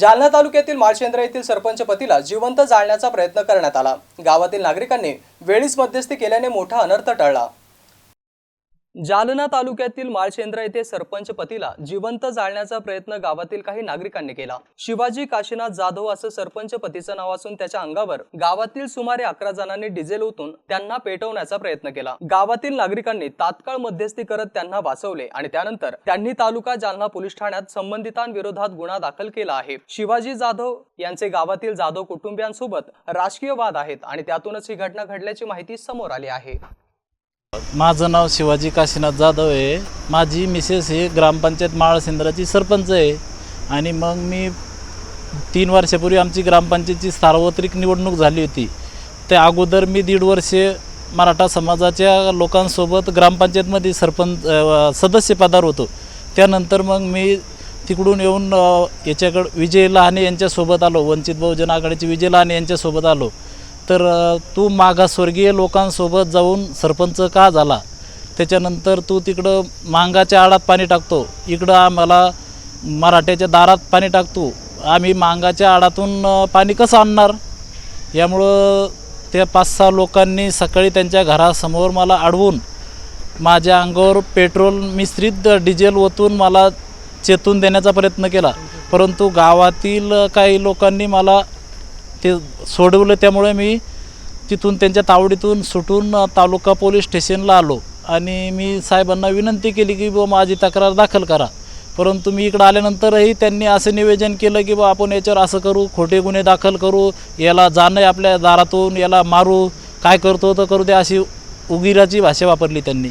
जालना तालुक्यातील माळशेंद्र येथील सरपंच पतीला जिवंत जाळण्याचा प्रयत्न करण्यात आला. गावातील नागरिकांनी वेळीच मध्यस्थी केल्याने मोठा अनर्थ टळला. जालना तालुक्यातील माळशेंद्र येथे सरपंच पतीला जिवंत जाळण्याचा प्रयत्न गावातील काही नागरिकांनी केला. शिवाजी काशीनाथ जाधव असं सरपंच पतीचं नाव असून त्याच्या अंगावर गावातील सुमारे अकरा जणांनी डिझेल ओतून त्यांना पेटवण्याचा प्रयत्न केला. गावातील नागरिकांनी तात्काळ मध्यस्थी करत त्यांना वाचवले आणि त्यानंतर त्यांनी तालुका जालना पोलीस ठाण्यात संबंधितांविरोधात गुन्हा दाखल केला आहे. शिवाजी जाधव यांचे गावातील जाधव कुटुंबियांसोबत राजकीय वाद आहेत आणि त्यातूनच ही घटना घडल्याची माहिती समोर आली आहे. माझं नाव शिवाजी काशीनाथ जाधव आहे. माझी मिसेस ही ग्रामपंचायत माळसेंद्राची सरपंच आहे. आणि मग मी तीन वर्षापूर्वी आमची ग्रामपंचायतची सार्वत्रिक निवडणूक झाली होती. त्या अगोदर मी दीड वर्षे मराठा समाजाच्या लोकांसोबत ग्रामपंचायतमध्ये सरपंच सदस्य सदस्यपदावर होतो. त्यानंतर मग मी तिकडून येऊन याच्याकडं विजय लहाने यांच्यासोबत आलो. वंचित बहुजन आघाडीचे विजय लहाने यांच्यासोबत आलो. तर तू मागासवर्गीय लोकांसोबत जाऊन सरपंच का झाला? त्याच्यानंतर तू तिकडं मांगाच्या आडात पाणी टाकतो. इकडं आम्हाला मराठ्याच्या दारात पाणी टाकतो आम्ही मांगाच्या आडातून पाणी कसं आणणार? यामुळं त्या पाच सहा लोकांनी सकाळी त्यांच्या घरासमोर मला अडवून माझ्या अंगावर पेट्रोल मिश्रित डिझेल ओतून मला चेतून देण्याचा प्रयत्न केला. परंतु गावातील काही लोकांनी मला ते सोडवलं त्यामुळे मी तिथून त्यांच्या तावडीतून सुटून तालुका पोलीस स्टेशनला आलो. आणि मी साहेबांना विनंती केली की बुवा माझी तक्रार दाखल करा. परंतु मी इकडं आल्यानंतरही त्यांनी असं निवेदन केलं की बा आपण याच्यावर असं करू खोटे गुन्हे दाखल करू याला जाणं आपल्या दारातून याला मारू काय करतो तर करू दे अशी उगिराची भाषा वापरली त्यांनी.